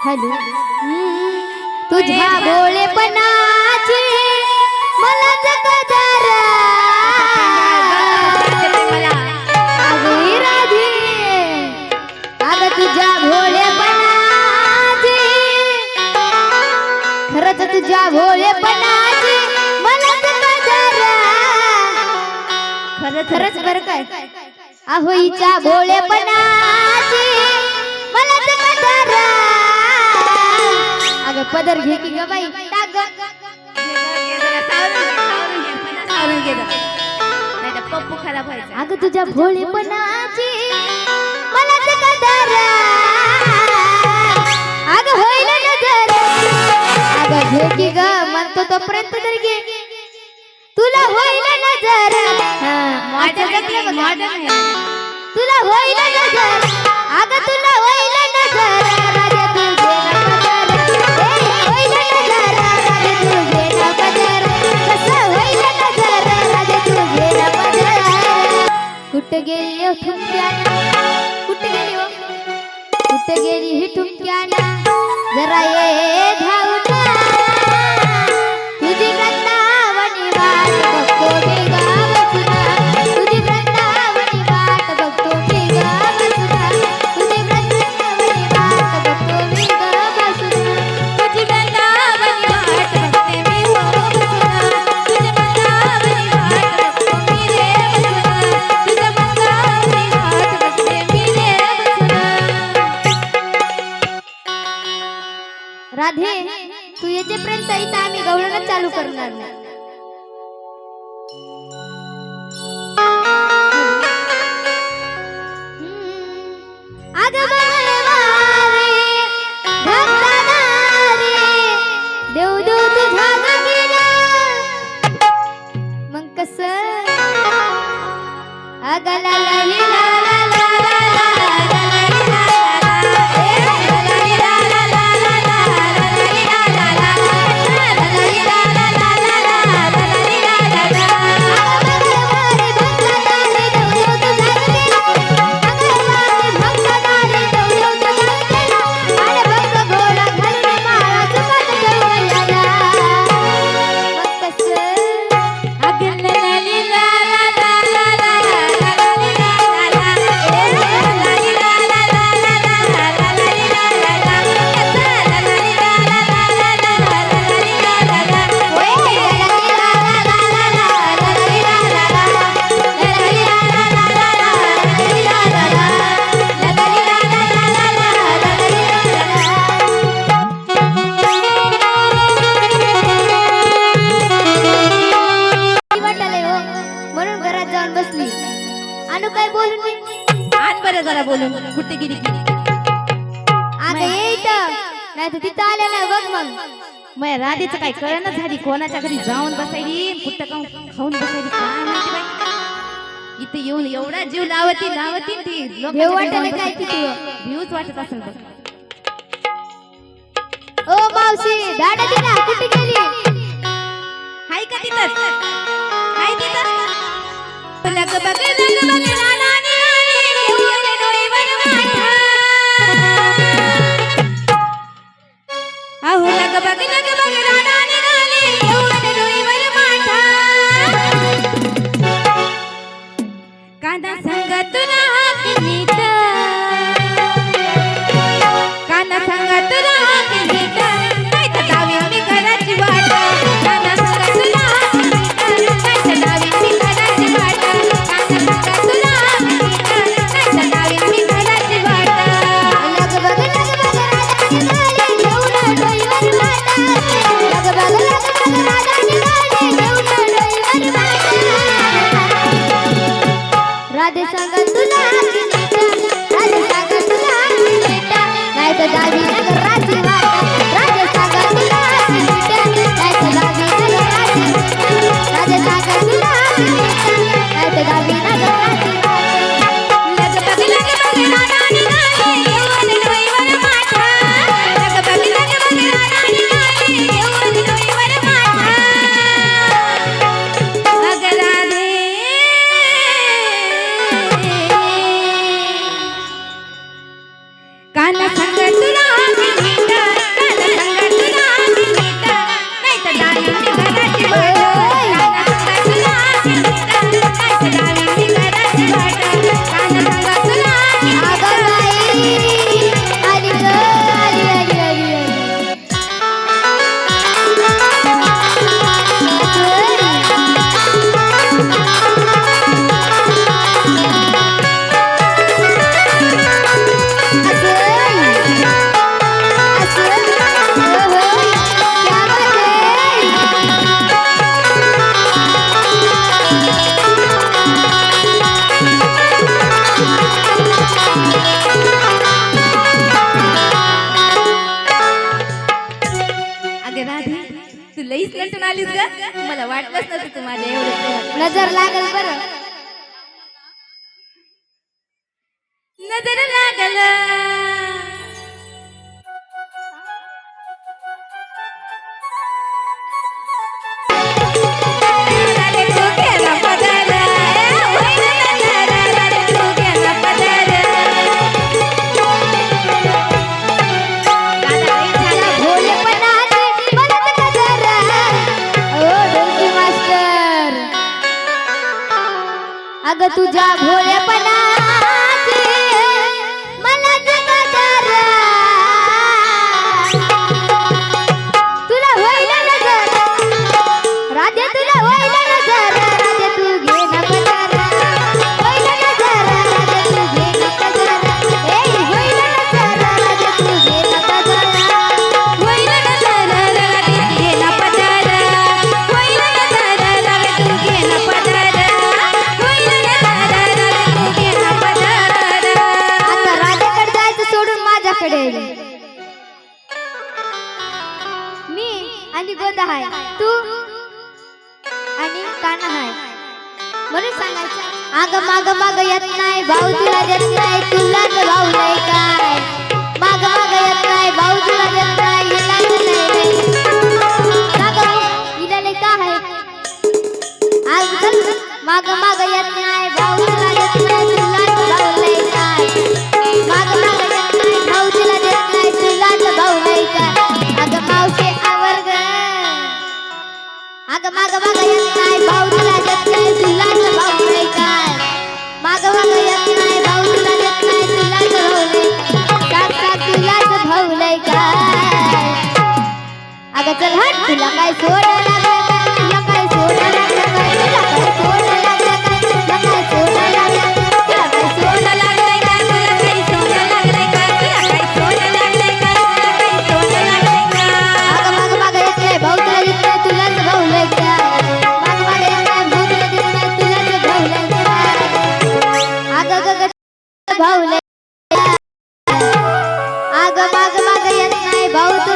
Hello. तुझ्या भोळेपणाची मला तुझ्या तुझ्या खरं खरंच बरं काय आहोईच्या भोळेपणा पदर घे की गबाई टाक पप्पू खराब व्हायचा अगं तुझ्या भोळी पण तर घे तुला होईल नजर तुला होईल नजर राधेचं काय कळणं झाली. कोणाच्या घरी जाऊन बसायली? कुठं खाऊन बसायली? इथे येऊन एवढा जीव लावती लावती ती. भेव वाटत असेल बघ. ओ मावशी दाडा दिला कुठे गेली? हाय का तिथं? हाय तिथं? लग बघ लग बघ लग बग लग बग राणा राधी तू लईच नटून आलीस ग. मला वाटलंच नव्हतं तुम्हाला एवढं नजर लागल बरं. तुझ्या भोलेपणाची तुला काय सोड लागलं तुला काय सोड लागलं तुला काय सोड लागलं तुला काय सोड लागलं तुला काय सोड तुला तुला तुला माग माग माग भाऊ तुला तुलाच भाऊ माग माग भाऊ तुला तुलाच भाऊ ग भाऊ माग माग येत नाही भाऊ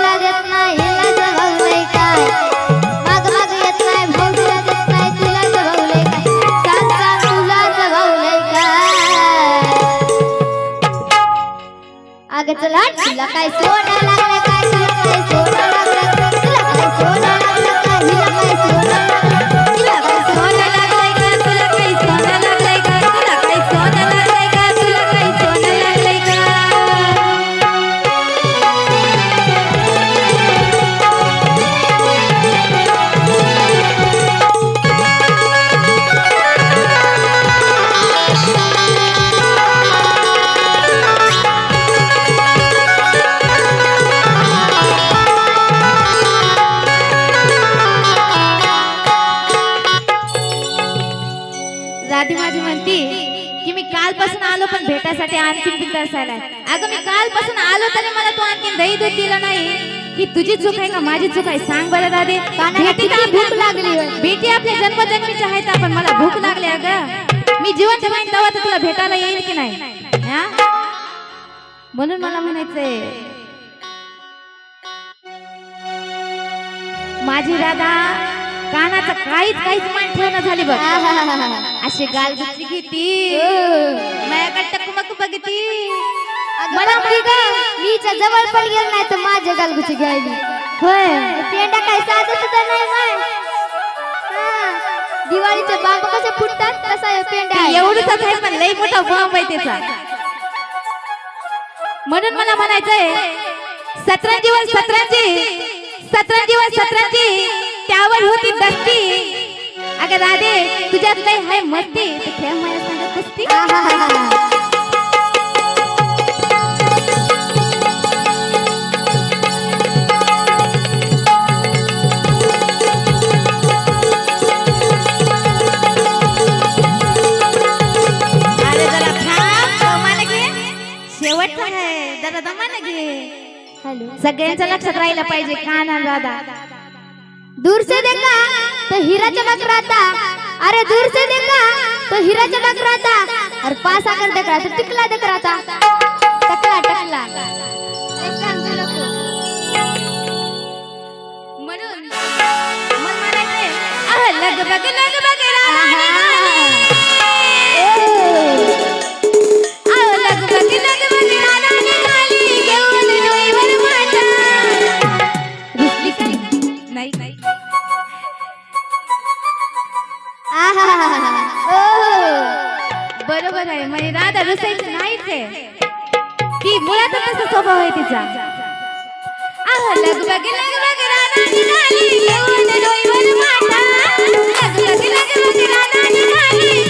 चल हट काय सोडा लागला राधी माझी म्हणती की मी कालपासून आलो पण भेटासाठी आणखीन बी तरसायला अगं मी कालपासून आलो तरी मला तू आणखीन दही दूध दिलं नाही. ही तुझी चूक आहे का माझी चूक आहे? सांग बरं भेटी किती भूक आपल्या- लागली. भेटी आपल्या जन्मजन्मीच्या आहेत पण मला भूक लागली अगं. मी जिवंत राहीन तेव्हा तर तुला भेटायला येईल की नाही? म्हणून मला म्हणायचंय माझी राधा कानाचं काहीच काहीच मान ठेवणं झाली बघ. अशी गाल गुच्ची घेती. माझ्याकडे टकमक बघती. मला मुलगा मीच्या जवळ पण गेल नाही तर माझ्या गालगुची घ्यायली. होय. पेंडा काय साधं सुद्धा नाही माय. दिवाळीचे बांब कसे फुटतात तसा हे पेंडा. एवढंच आहे पण लई मोठा बॉम्ब आहे त्याचा. म्हणून मला म्हणायचंय सतरंजीवर सतरंजी सतरंजीवर सतरंजी. त्यावर होती दस्ती अगं राधे तुझ्यात लय हाय मस्ती. तर खेळ माझ्या सांगत कुस्ती. जरा घे. हॅलो. सगळ्यांचं लक्षात राहिलं पाहिजे काना राधा. दूर से देखा तो हीरा चमक रहा था। अरे दूर से देखा तो हीरा चमक रहा था। और पास आकर देख रहा था टिकला देख रहा था। टकला टकला। म्हणून मन म्हणायचे आह नाही. हो. बरोबर आहे. म्हणजे राधा रुसायचं नाहीच आहे. ती मुळात कसं स्वभाव आहे तिचा. आह लगबग लगबग राधा निघाली येऊन डोईवर माता. लगबग लगबग राधा निघाली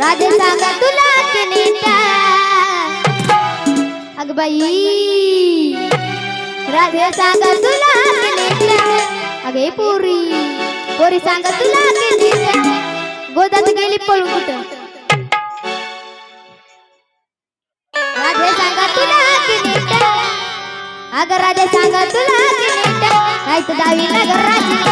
राजे सांगा तुला नेता अग बाई राजे सांगा तुला अगे पोरी पोरी सांगा तुला नेता गोदात गेली पळून कुठं? राधे सांगा तुला अग राधे सांगा तुला नेता नाही तर दावी नगर राजे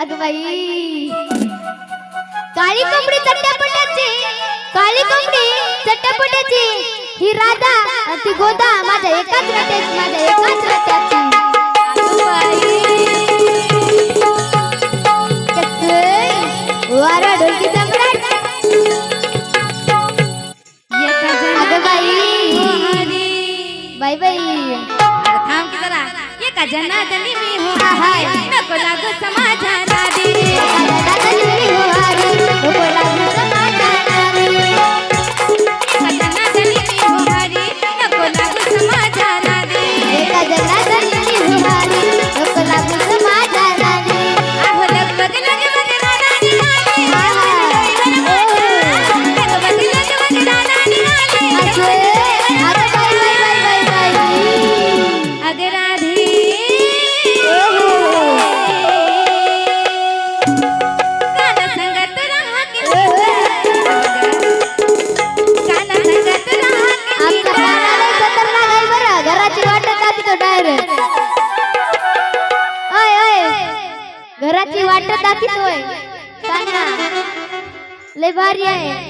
अग बाई काळी कोंबडी चट्टापटाची काळी कोंबडी चट्टापटाची ही राधा ती गोदा माझ्या एकाच रट्याची माझ्या एकाच रट्याची बाई बाई. थांब जरा. एका जनार्दनी मी हो बोला ग समाजाला कार्य आहे.